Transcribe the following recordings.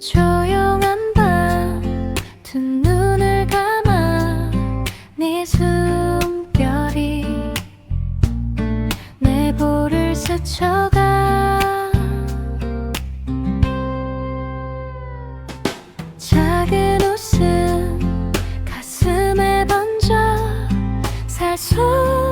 조용한 밤 두 눈을 감아 네 숨결이 내 볼을 스쳐가. 작은 웃음 가슴에 번져 사소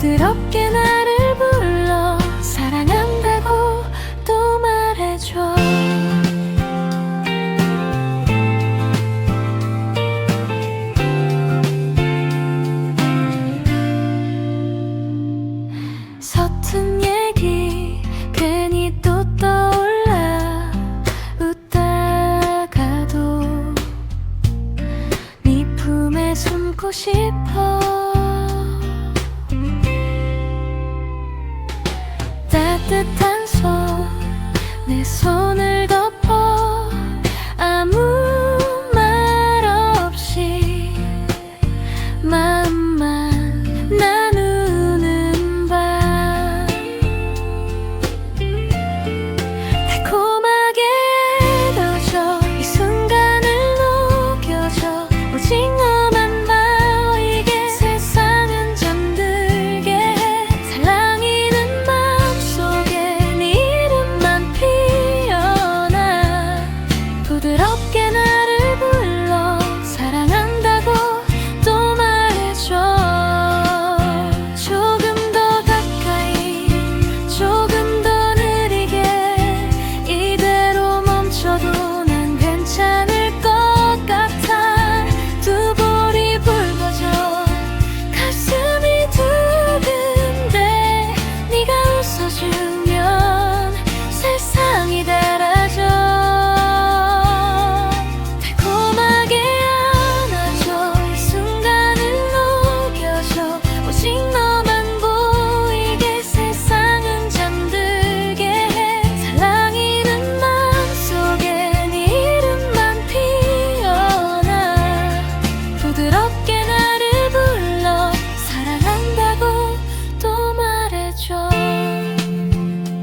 부드럽게 나를 불러 사랑한다고 또 말해줘. 서툰 얘기 괜히 또 떠올라 웃다가도 네 품에 숨고 싶어 따뜻한 손내 손을 덮어 아무 말 없이 말